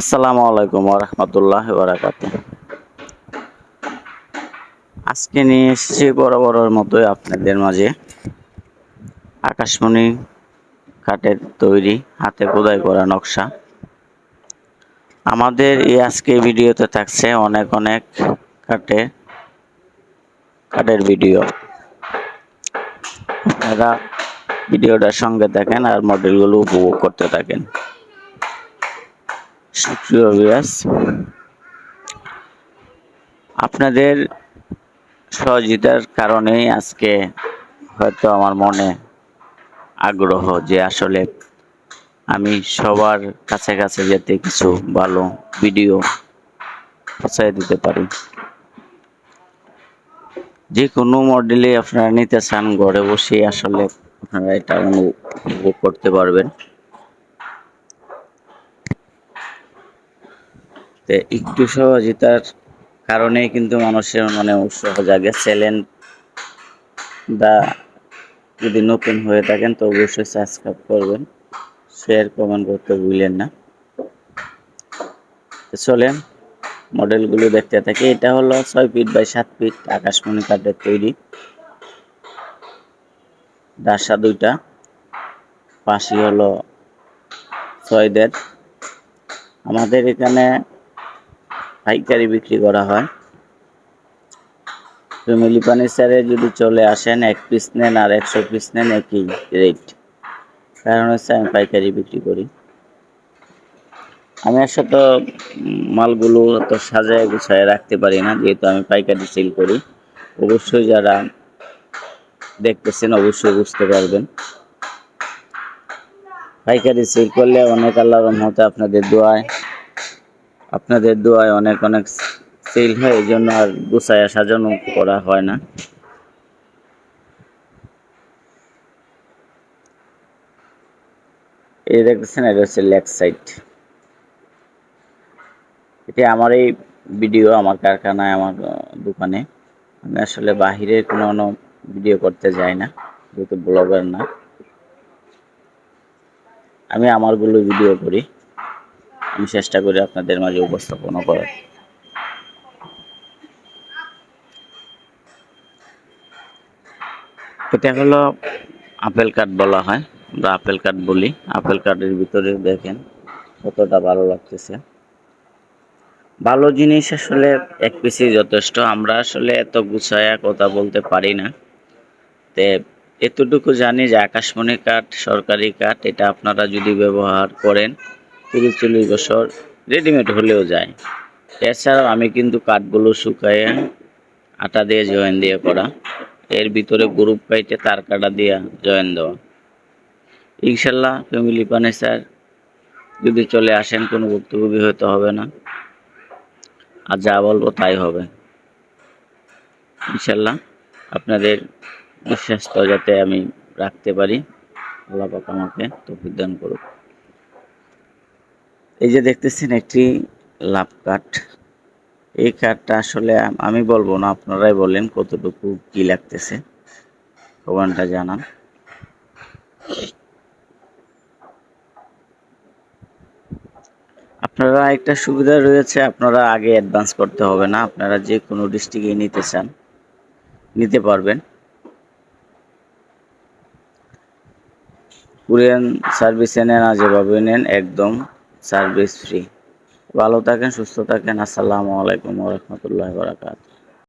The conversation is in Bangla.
আসসালামু আলাইকুম রহমতুল্লাহ বারাকাত আজকে নিয়ে এসেছি বরাবরের মতোই আপনাদের মাঝে আকাশমণি কাঠের তৈরি, হাতে খোদাই করা নকশা। আমাদের এই আজকে ভিডিওতে থাকছে অনেক অনেক কাঠে কাঠের ভিডিও। আপনারা ভিডিওটার সঙ্গে থাকেন আর মডেলগুলো উপভোগ করতে থাকেন। আপনাদের সহযোগিতার কারণেই আজকে হয়তো আমার মনে আগ্রহ যে আসলে আমি সবার কাছে কাছে যেতে কিছু ভালো ভিডিও পৌঁছায় দিতে পারি। যে কোনো মডেলে আপনারা নিতে চান, ঘরে বসেই আসলে আপনারা এটা উপভোগ করতে পারবেন। তো একটু সহজিতার কারণেই কিন্তু মানুষের মনে উৎসাহ জাগে। চ্যালেঞ্জ দা যদি নতুন হয়ে থাকেন, তো অবশ্যই সাবস্ক্রাইব করবেন। শেয়ার কমেন্ট করতে ভুলেন না। চলেন মডেলগুলো দেখতে থাকি। এটা হলো ছয় ফিট বাই সাত ফিট আকাশমণি কাঠের তৈরি। ডাসা দুইটা। পাশি হলো ছয় দেড় আমাদের এখানে পাইকারি বিক্রি করা হয়। ফ্যামিলি ফার্নিচারে যদি চলে আসেন, এক পিস নেন আর একশো পিস নেন, একই রেট কারণ হচ্ছে আমি পাইকারি বিক্রি করি। আমি আসলে মালগুলো তো সাজায় গুছায় রাখতে পারি না, যেহেতু আমি পাইকারি সেল করি। অবশ্যই যারা দেখতেছেন, অবশ্যই বুঝতে পারবেন। পাইকারি সেল করলে অনেক আল্লাহ রহমতে আপনাদের দোয়ায় আপনাদের দোয়ায় অনেক অনেক সেল হয়, এই জন্য আর গুছায়া সাজানো করা হয় না। এই দেখতেছেন, এটা হচ্ছে লেগ সাইড এটি আমার এই ভিডিও, আমার কারখানায়, আমার দোকানে। আমি আসলে বাহিরের কোনো ভিডিও করতে যাই না, যেহেতু ব্লগার না। আমি আমারগুলো ভিডিও করি। আমি চেষ্টা করি আপনাদের মাঝে উপস্থাপনা করার। এটা হলো আপেল কাঠ বলা হয়, আমরা আপেল কাঠ বলি। আপেল কাঠের ভিতরে দেখেন কতটা ভালো লাগতেছে। ভালো জিনিস আসলে এক পিসই যথেষ্ট, আমরা আসলে এত গুছায়া কথা বলতে পারি না। তে এতটুকু জানি যে আকাশমণি কাঠ, সরকারি কাঠ, এটা আপনারা যদি ব্যবহার করেন তিরিশ চল্লিশ বছর রেডিমেড হলেও যায়। এছাড়াও আমি কিন্তু কাঠগুলো শুকাইয়ে আটা দিয়ে জয়েন দিয়ে করা। এর ভিতরে গ্রুপ কাইটে তার কাটা দিয়ে জয়েন দেওয়া। ইনশাল্লাহ ফ্যামিলি পানে স্যার যদি চলে আসেন, কোনো ভুক্তভোগী হতে হবে না। আর যা বলব তাই হবে। ইনশাল্লাহ আপনাদের বিশ্বাসটা যাতে আমি রাখতে পারি, আল্লাহ আমাকে তৌফিক দান করুক। এই যে দেখতেছেন একটি লাভ কাঠ এই কাঠটা আসলে আমি বলব না, আপনারাই বলেন কতটুকু কি লাগতেছে। কমেন্টটা জানান। আপনারা একটা সুবিধা রয়েছে, আপনারা আগে অ্যাডভান্স করতে হবে না, আপনারা যে কোনো ডিস্ট্রিক্টে নিতে চান, নিতে পারবেন। কুরিয়ান সার্ভিসে নেন যেভাবে নেন, একদম সার্ভিস ফ্রি। ভালো থাকেন সুস্থ থাকেন। আসসালামু আলাইকুম রহমতুল্লাহ বারাকাতুহ।